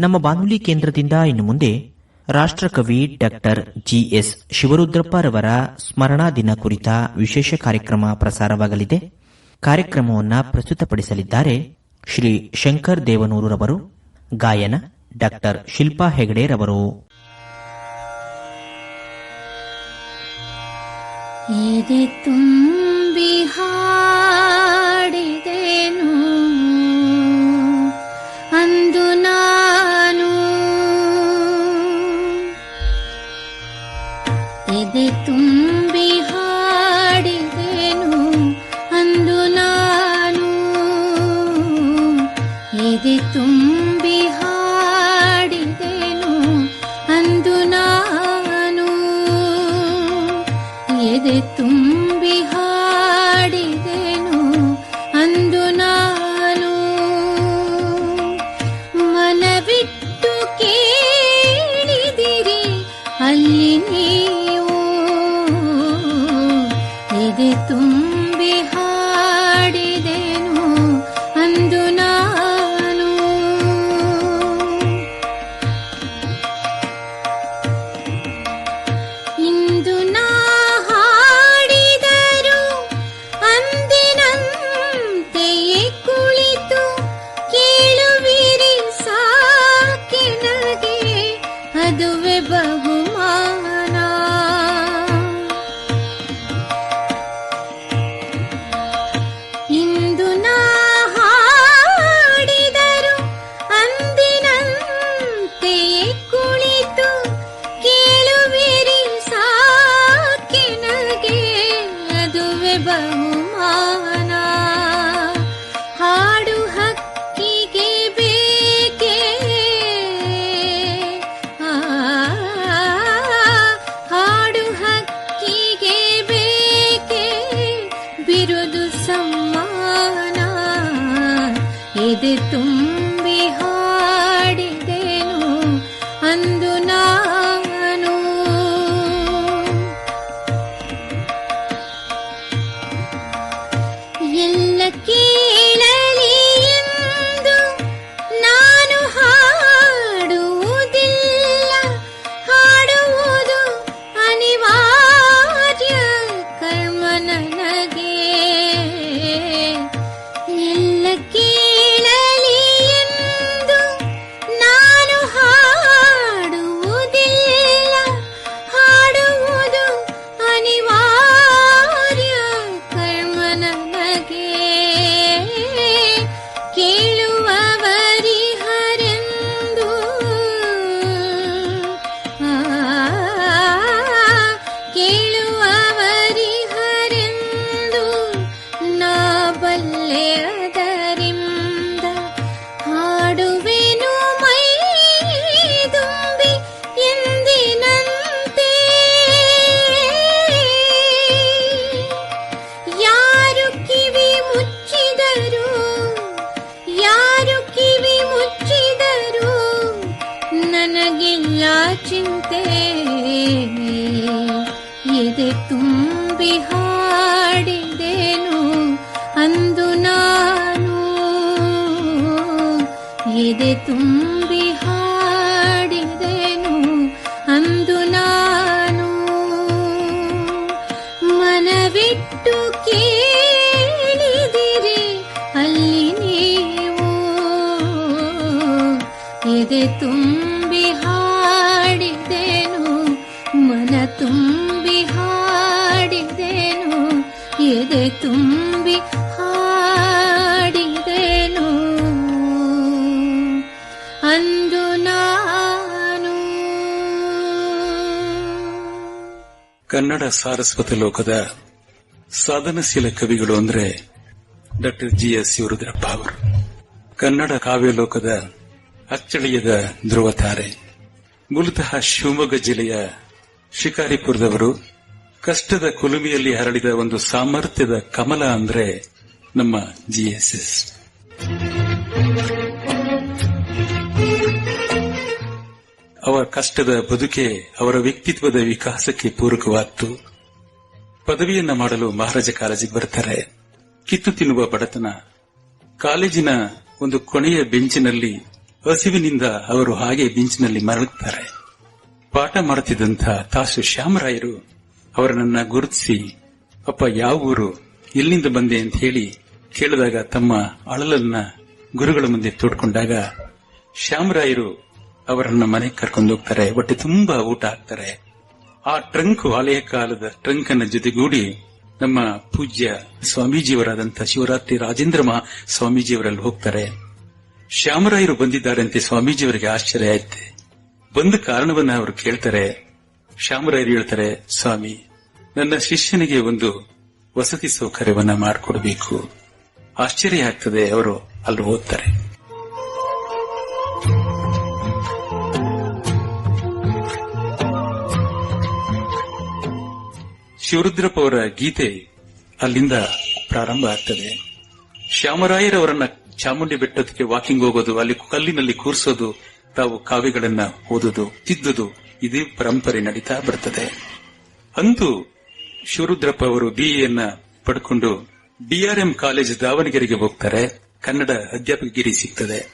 ನಮ್ಮ ಬಾನುಲಿ ಕೇಂದ್ರದಿಂದ ಇನ್ನು ಮುಂದೆ ರಾಷ್ಟ್ರಕವಿ ಡಾಕ್ಟರ್ ಜಿಎಸ್ ಶಿವರುದ್ರಪ್ಪರವರ ಸ್ಮರಣಾ ದಿನ ಕುರಿತ ವಿಶೇಷ ಕಾರ್ಯಕ್ರಮ ಪ್ರಸಾರವಾಗಲಿದೆ. ಕಾರ್ಯಕ್ರಮವನ್ನು ಪ್ರಸ್ತುತಪಡಿಸಲಿದ್ದಾರೆ ಶ್ರೀ ಶಂಕರ್ ದೇವನೂರುರವರು ಗಾಯನ ಡಾಕ್ಟರ್ ಶಿಲ್ಪಾ ಹೆಗಡೆರವರು ಎದೆ ಎದೆ ತುಂಬಿ ಹಾಡಿದೆನು ಅಂದು ನಾನು. ಮನವಿಟ್ಟು ಕೇಳಿದಿರಿ, ಅಲ್ಲಿ ನೀವು. ಎದೆ ತುಂಬಿ ಹಾಡಿದೆನು, ಮನ ತುಂಬಿ ಹಾಡಿದೆನು, ಎದೆ ತುಂಬಿ ಕನ್ನಡ ಸಾರಸ್ವತ ಲೋಕದ ಸಾಧನಶೀಲ ಕವಿಗಳು ಅಂದ್ರೆ ಡಾಕ್ಟರ್ ಜಿ ಎಸ್ ಯುರುದ್ರಪ್ಪ ಅವರು. ಕನ್ನಡ ಕಾವ್ಯ ಲೋಕದ ಅಚ್ಚಳಿಯದ ಧ್ರುವತಾರೆ. ಮೂಲತಃ ಶಿವಮೊಗ್ಗ ಜಿಲ್ಲೆಯ ಶಿಕಾರಿಪುರದವರು ಕಷ್ಟದ ಕುಲುಮೆಯಲ್ಲಿ ಹರಡಿದ ಒಂದು ಸಾಮರ್ಥ್ಯದ ಕಮಲ ಅಂದ್ರೆ ನಮ್ಮ ಜಿಎಸ್ಎಸ್. ಕಷ್ಟದ ಬದುಕೆ ಅವರ ವ್ಯಕ್ತಿತ್ವದ ವಿಕಾಸಕ್ಕೆ ಪೂರಕವಾದ್ದು. ಪದವಿಯನ್ನ ಮಾಡಲು ಮಹಾರಾಜ ಕಾಲೇಜಿಗೆ ಬರ್ತಾರೆ. ಕಿತ್ತು ತಿನ್ನುವ ಬಡತನ. ಕಾಲೇಜಿನ ಒಂದು ಕೊನೆಯ ಬೆಂಚಿನಲ್ಲಿ ಹಸಿವಿನಿಂದ ಅವರು ಹಾಗೆ ಬೆಂಚಿನಲ್ಲಿ ಮರಳುತ್ತಾರೆ. ಪಾಠ ಮಾಡುತ್ತಿದ್ದಂಥ ತಾಸು ಶ್ಯಾಮರಾಯರು ಅವರನ್ನ ಗುರುತಿಸಿ, ಅಪ್ಪ, ಯಾವ ಊರು? ಎಲ್ಲಿಂದ ಬಂದೆ? ಅಂತ ಹೇಳಿ ಕೇಳಿದಾಗ ತಮ್ಮ ಅಳಲನ್ನ ಗುರುಗಳ ಮುಂದೆ ತೋಡ್ಕೊಂಡಾಗ ಶ್ಯಾಮರಾಯರು ಅವರನ್ನ ಮನೆಗೆ ಕರ್ಕೊಂಡು ಹೋಗ್ತಾರೆ. ಹೊಟ್ಟೆ ತುಂಬಾ ಊಟ ಹಾಕ್ತಾರೆ ಆ ಟ್ರಂಕ್ ಹಳೆಯ ಕಾಲದ ಟ್ರಂಕ್ ಅನ್ನ ಜೊತೆಗೂಡಿ ನಮ್ಮ ಪೂಜ್ಯ ಸ್ವಾಮೀಜಿಯವರಾದಂತಹ ಶಿವರಾತ್ರಿ ರಾಜೇಂದ್ರ ಮಹಾ ಸ್ವಾಮೀಜಿಯವರಲ್ಲಿ ಹೋಗ್ತಾರೆ. ಶ್ಯಾಮರಾಯರು ಬಂದಿದ್ದಾರಂತೆ ಸ್ವಾಮೀಜಿಯವರಿಗೆ ಆಶ್ಚರ್ಯ ಆಯ್ತೆ. ಬಂದ ಕಾರಣವನ್ನ ಅವರು ಕೇಳ್ತಾರೆ. ಶ್ಯಾಮರಾಯರು ಹೇಳ್ತಾರೆ, ಸ್ವಾಮಿ, ನನ್ನ ಶಿಷ್ಯನಿಗೆ ಒಂದು ವಸತಿ ಸೌಕರ್ಯವನ್ನ ಮಾಡಿಕೊಡ್ಬೇಕು. ಆಶ್ಚರ್ಯ ಆಗ್ತದೆ, ಅವರು ಅಲ್ಲಿ ಓದ್ತಾರೆ ಶಿವರುದ್ರಪ್ಪ ಅವರ ಗೀತೆ ಅಲ್ಲಿಂದ ಪ್ರಾರಂಭ ಆಗ್ತದೆ. ಶ್ಯಾಮರಾಯರವರನ್ನ ಚಾಮುಂಡಿ ಬೆಟ್ಟದಕ್ಕೆ ವಾಕಿಂಗ್ ಹೋಗೋದು, ಅಲ್ಲಿ ಕಲ್ಲಿನಲ್ಲಿ ಕೂರಿಸೋದು, ತಾವು ಕಾವ್ಯಗಳನ್ನ ಓದೋದು, ತಿದ್ದುದು, ಇದೇ ಪರಂಪರೆ ನಡೀತಾ ಬರ್ತದೆ. ಅಂತೂ ಶಿವರುದ್ರಪ್ಪ ಅವರು ಬಿಎನ್ನ ಪಡ್ಕೊಂಡು ಡಿಆರ್ಎಂ ಕಾಲೇಜ್ ದಾವಣಗೆರೆಗೆ ಹೋಗ್ತಾರೆ. ಕನ್ನಡ ಅಧ್ಯಾಪಕಗಿರಿ ಸಿಗ್ತದೆ.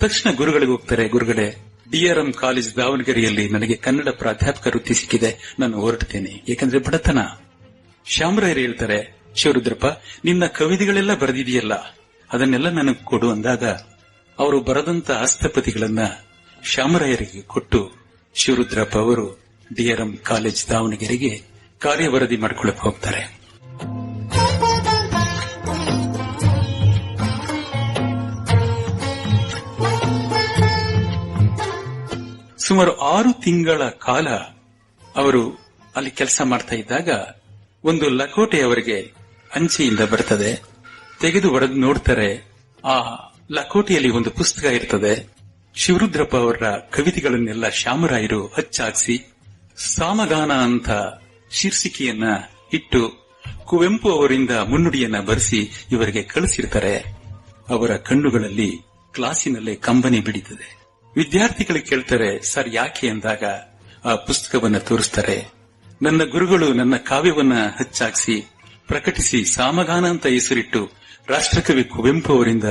ತಕ್ಷಣ ಗುರುಗಳಿಗೆ ಹೋಗ್ತಾರೆ, ಗುರುಗಳೇ ಡಿಆರ್ಎಂ ಕಾಲೇಜ್ ದಾವಣಗೆರೆಯಲ್ಲಿ ನನಗೆ ಕನ್ನಡ ಪ್ರಾಧ್ಯಾಪಕ ವೃತ್ತಿ ಸಿಕ್ಕಿದೆ. ನಾನು ಹೊರಡ್ತೇನೆ. ಏಕೆಂದ್ರೆ ಬಡತನ. ಶ್ಯಾಮರಾಯರು ಹೇಳ್ತಾರೆ, ಶಿವರುದ್ರಪ್ಪ, ನಿನ್ನ ಕವಿತೆಗಳೆಲ್ಲ ಬರೆದಿದೆಯಲ್ಲ. ಅದನ್ನೆಲ್ಲ ನನಗೆ ಕೊಡು ಅಂದಾಗ, ಅವರು ಬರೆದಂತ ಹಸ್ತಪತಿಗಳನ್ನ ಶ್ಯಾಮರಾಯರಿಗೆ ಕೊಟ್ಟು ಶಿವರುದ್ರಪ್ಪ ಅವರು ಡಿಆರ್ಎಂ ಕಾಲೇಜ್ ದಾವಣಗೆರೆಗೆ ಕಾರ್ಯ ವರದಿ ಮಾಡಿಕೊಳ್ಳಕ್ಕೆ ಹೋಗ್ತಾರೆ. ಸುಮಾರು ಆರು ತಿಂಗಳ ಕಾಲ ಅವರು ಅಲ್ಲಿ ಕೆಲಸ ಮಾಡ್ತಾ ಇದ್ದಾಗ ಒಂದು ಲಕೋಟೆ ಅವರಿಗೆ ಅಂಚೆಯಿಂದ ಬರ್ತದೆ. ತೆಗೆದು ಒಡೆದು ನೋಡ್ತಾರೆ. ಆ ಲಕೋಟೆಯಲ್ಲಿ ಒಂದು ಪುಸ್ತಕ ಇರ್ತದೆ. ಶಿವರುದ್ರಪ್ಪ ಅವರ ಕವಿತೆಗಳನ್ನೆಲ್ಲ ಶ್ಯಾಮರಾಯರು ಹಚ್ಚಾಕ್ಸಿ ಸಾಮಗಾನ ಅಂತ ಶೀರ್ಷಿಕೆಯನ್ನ ಇಟ್ಟು ಕುವೆಂಪು ಅವರಿಂದ ಮುನ್ನುಡಿಯನ್ನ ಬರೆಸಿ ಇವರಿಗೆ ಕಳಿಸಿರ್ತಾರೆ. ಅವರ ಕಣ್ಣುಗಳಲ್ಲಿ ಕ್ಲಾಸಿನಲ್ಲೇ ಕಂಬನಿ ಬಿಡಿತದೆ. ವಿದ್ಯಾರ್ಥಿಗಳು ಕೇಳ್ತಾರೆ, ಸರ್, ಯಾಕೆ? ಅಂದಾಗ ಆ ಪುಸ್ತಕವನ್ನ ತೋರಿಸ್ತಾರೆ. ನನ್ನ ಗುರುಗಳು ನನ್ನ ಕಾವ್ಯವನ್ನ ಹಚ್ಚಾಕ್ಸಿ ಪ್ರಕಟಿಸಿ ಸಾಮಗಾನ ಅಂತ ಹೆಸರಿಟ್ಟು ರಾಷ್ಟ್ರಕವಿ ಕುವೆಂಪು ಅವರಿಂದ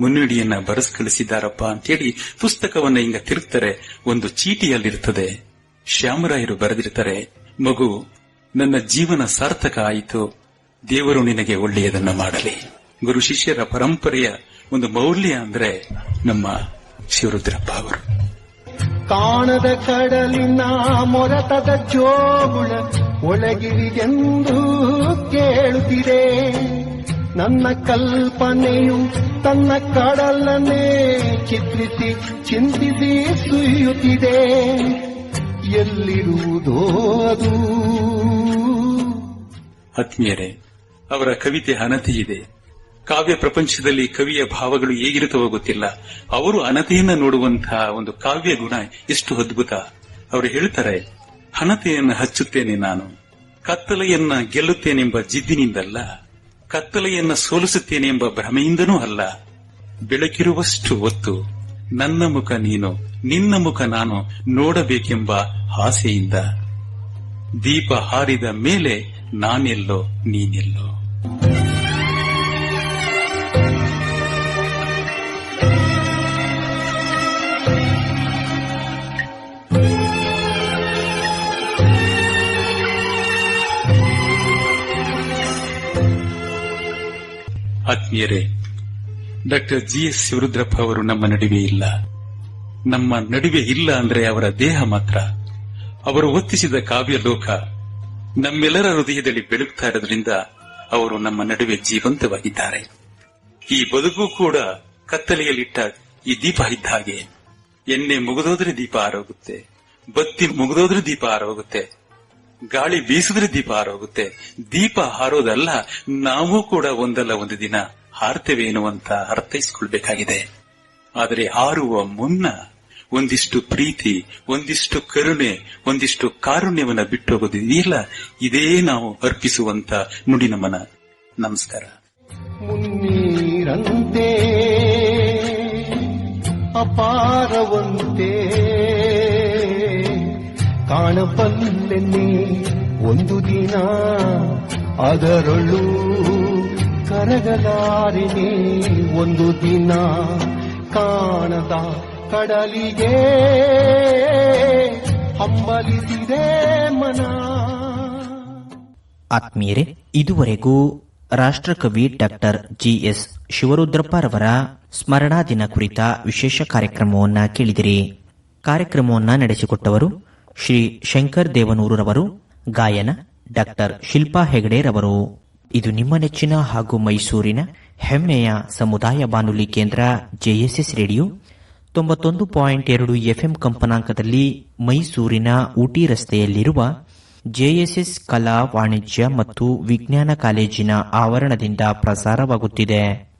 ಮುನ್ನುಡಿಯನ್ನ ಬರೆಸ್ಕಳಿಸಿದಾರಪ್ಪ ಅಂತೇಳಿ ಪುಸ್ತಕವನ್ನ ಹಿಂಗ ತಿರುಗ್ತಾರೆ. ಒಂದು ಚೀಟಿಯಲ್ಲಿರ್ತದೆ. ಶ್ಯಾಮರಾಯರು ಬರೆದಿರ್ತಾರೆ, ಮಗು, ನನ್ನ ಜೀವನ ಸಾರ್ಥಕ ಆಯಿತು. ದೇವರು ನಿನಗೆ ಒಳ್ಳೆಯದನ್ನ ಮಾಡಲಿ. ಗುರು ಶಿಷ್ಯರ ಪರಂಪರೆಯ ಒಂದು ಮೌಲ್ಯ ಅಂದ್ರೆ ನಮ್ಮ ಶಿವರುದ್ರಪ್ಪ ಅವರು. ಕಾಣದ ಕಡಲಿನ ಮೊರತದ ಜೋಗುಳ ಒಳಗಿರಿಗೆಂದು ಕೇಳುತ್ತಿದೆ. ನನ್ನ ಕಲ್ಪನೆಯು ತನ್ನ ಕಡಲನ್ನೇ ಚಿತ್ರಿಸಿ ಚಿಂತಿಸಿ ಸುಯ್ಯುತ್ತಿದೆ ಎಲ್ಲಿರುವುದೋ ಅದು? ಆತ್ಮೀಯರೇ ಅವರ ಕವಿತೆ ಹನತಿ ಇದೆ ಕಾವ್ಯ ಪ್ರಪಂಚದಲ್ಲಿ ಕವಿಯ ಭಾವಗಳು ಹೇಗಿರುತ್ತವೋ ಗೊತ್ತಿಲ್ಲ. ಅವರು ಅನತೆಯನ್ನ ನೋಡುವಂತಹ ಒಂದು ಕಾವ್ಯ ಗುಣ ಎಷ್ಟು ಅದ್ಭುತ. ಅವರು ಹೇಳ್ತಾರೆ, ಹಣತೆಯನ್ನು ಹಚ್ಚುತ್ತೇನೆ ನಾನು. ಕತ್ತಲೆಯನ್ನ ಗೆಲ್ಲುತ್ತೇನೆಂಬ ಜಿದ್ದಿನಿಂದಲ್ಲ, ಕತ್ತಲೆಯನ್ನ ಸೋಲಿಸುತ್ತೇನೆ ಎಂಬ ಭ್ರಮೆಯಿಂದನೂ ಅಲ್ಲ. ಬೆಳಕಿರುವಷ್ಟು ಹೊತ್ತು ನನ್ನ ಮುಖ ನೀನು, ನಿನ್ನ ಮುಖ ನಾನು ನೋಡಬೇಕೆಂಬ ಆಸೆಯಿಂದ. ದೀಪ ಹಾರಿದ ಮೇಲೆ ನಾನೆಲ್ಲೋ ನೀನೆಲ್ಲೋ. ಆತ್ಮೀಯರೇ, ಡಾಕ್ಟರ್ ಜಿ ಎಸ್ ಶಿವರುದ್ರಪ್ಪ ಅವರು ನಮ್ಮ ನಡುವೆ ಇಲ್ಲ. ನಮ್ಮ ನಡುವೆ ಇಲ್ಲ ಅಂದ್ರೆ ಅವರ ದೇಹ ಮಾತ್ರ. ಅವರು ಒತ್ತಿಸಿದ ಕಾವ್ಯ ಲೋಕ ನಮ್ಮೆಲ್ಲರ ಹೃದಯದಲ್ಲಿ ಬೆಳಗ್ತಾ ಇರೋದ್ರಿಂದ ಅವರು ನಮ್ಮ ನಡುವೆ ಜೀವಂತವಾಗಿದ್ದಾರೆ. ಈ ಬದುಕು ಕೂಡ ಕತ್ತಲೆಯಲ್ಲಿಟ್ಟ ಈ ದೀಪ ಇದ್ದ ಹಾಗೆ ಎಣ್ಣೆ ಮುಗಿದೋದ್ರೆ ದೀಪ ಆರೋಗುತ್ತೆ ಬತ್ತಿ ಮುಗಿದೋದ್ರೆ ದೀಪ ಆರೋಗುತ್ತೆ ಗಾಳಿ ಬೀಸಿದ್ರೆ ದೀಪ ಹಾರೋಗುತ್ತೆ. ದೀಪ ಹಾರೋದಲ್ಲ, ನಾವು ಕೂಡ ಒಂದಲ್ಲ ಒಂದು ದಿನ ಹಾರ್ತೇವೆ ಎನ್ನುವಂತ ಅರ್ಥೈಸಿಕೊಳ್ಬೇಕಾಗಿದೆ. ಆದರೆ ಹಾರುವ ಮುನ್ನ ಒಂದಿಷ್ಟು ಪ್ರೀತಿ, ಒಂದಿಷ್ಟು ಕರುಣೆ, ಒಂದಿಷ್ಟು ಕಾರುಣ್ಯವನ್ನ ಬಿಟ್ಟು ಹೋಗೋದು ಇದೆಯಲ್ಲ ಇದೇ ನಾವು ಅರ್ಪಿಸುವಂತ ನುಡಿ ನಮನ ನಮಸ್ಕಾರ. ಮುನ್ನೀರಂತೆ, ಅಪಾರವಂತೆ ಕಾಣಬಲ್ಲೆನೆ ಒಂದು ದಿನ ಅದರಳು ಕರಗಲಾರಿನಿ ಒಂದು ದಿನ ಕಾಣದ ಕಡಲಿಗೆ ಹಂಬಲಿಸಿದೆ ಮನ. ಆತ್ಮೀಯರೇ, ಇದುವರೆಗೂ ರಾಷ್ಟ್ರಕವಿ ಡಾಕ್ಟರ್ ಜಿಎಸ್ ಶಿವರುದ್ರಪ್ಪರವರ ಸ್ಮರಣಾ ದಿನ ಕುರಿತ ವಿಶೇಷ ಕಾರ್ಯಕ್ರಮವನ್ನ ಕೇಳಿದಿರಿ. ಕಾರ್ಯಕ್ರಮವನ್ನ ನಡೆಸಿಕೊಟ್ಟವರು ಶ್ರೀ ಶಂಕರ್ ದೇವನೂರರವರು, ಗಾಯನ ಡಾಕ್ಟರ್ ಶಿಲ್ಪಾ ಹೆಗಡೆರವರು. ಇದು ನಿಮ್ಮ ನೆಚ್ಚಿನ ಹಾಗೂ ಮೈಸೂರಿನ ಹೆಮ್ಮೆಯ ಸಮುದಾಯ ಬಾನುಲಿ ಕೇಂದ್ರ ಜೆಎಸ್ಎಸ್ ರೇಡಿಯೋ ತೊಂಬತ್ತೊಂದು ಪಾಯಿಂಟ್ ಎರಡು ಎಫ್ಎಂ ಕಂಪನಾಂಕದಲ್ಲಿ ಮೈಸೂರಿನ ಊಟಿ ರಸ್ತೆಯಲ್ಲಿರುವ ಜೆಎಸ್ಎಸ್ ಕಲಾ ವಾಣಿಜ್ಯ ಮತ್ತು ವಿಜ್ಞಾನ ಕಾಲೇಜಿನ ಆವರಣದಿಂದ ಪ್ರಸಾರವಾಗುತ್ತಿದೆ.